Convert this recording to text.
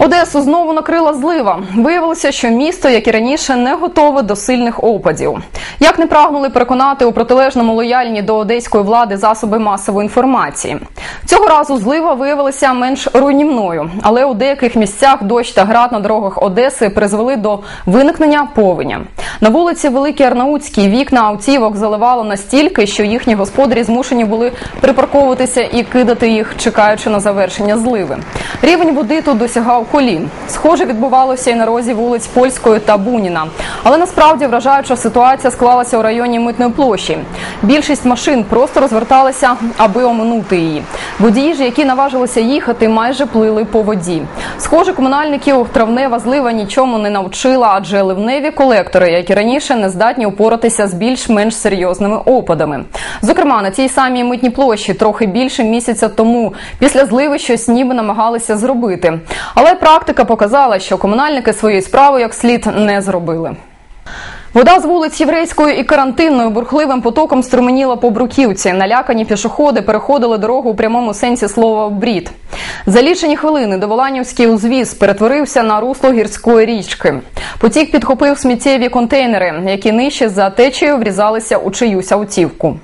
Одесу знову накрила злива. Виявилося, що місто, як і раніше, не готове до сильних опадів. Як не прагнули переконати у протилежному лояльні до одеської влади засоби масової інформації. Цього разу злива виявилася менш руйнівною, але у деяких місцях дощ та град на дорогах Одеси призвели до виникнення повеня. На вулиці Великій Арнаутській вікна автівок заливало настільки, що їхні господарі змушені були припарковуватися і кидати їх, чекаючи на завершення зливи. Рівень води тут досягав колін. Схоже відбувалося і на розі вулиць Польської та Буніна. Але насправді вражаюча ситуація склалася у районі митної площі. Більшість машин просто розверталися, аби оминути її. Водії ж, які наважилися їхати, майже плили по воді. Схоже, комунальників травнева злива нічому не навчила, адже ливневі колектори, як і раніше, не здатні упоратися з більш-менш серйозними опадами. Зокрема, на тій самій митній площі трохи більше місяця тому після зливи щось ніби намагалися зробити. Але практика показала, що комунальники своєї справи як слід не зробили. Вода з вулиць Єврейської і карантинної бурхливим потоком струменіла по бруківці. Налякані пішоходи переходили дорогу у прямому сенсі слова брід. За лічені хвилини Доволанівський узвіз перетворився на русло гірської річки. Потік підхопив сміттєві контейнери, які нижче за течією врізалися у чиюсь автівку.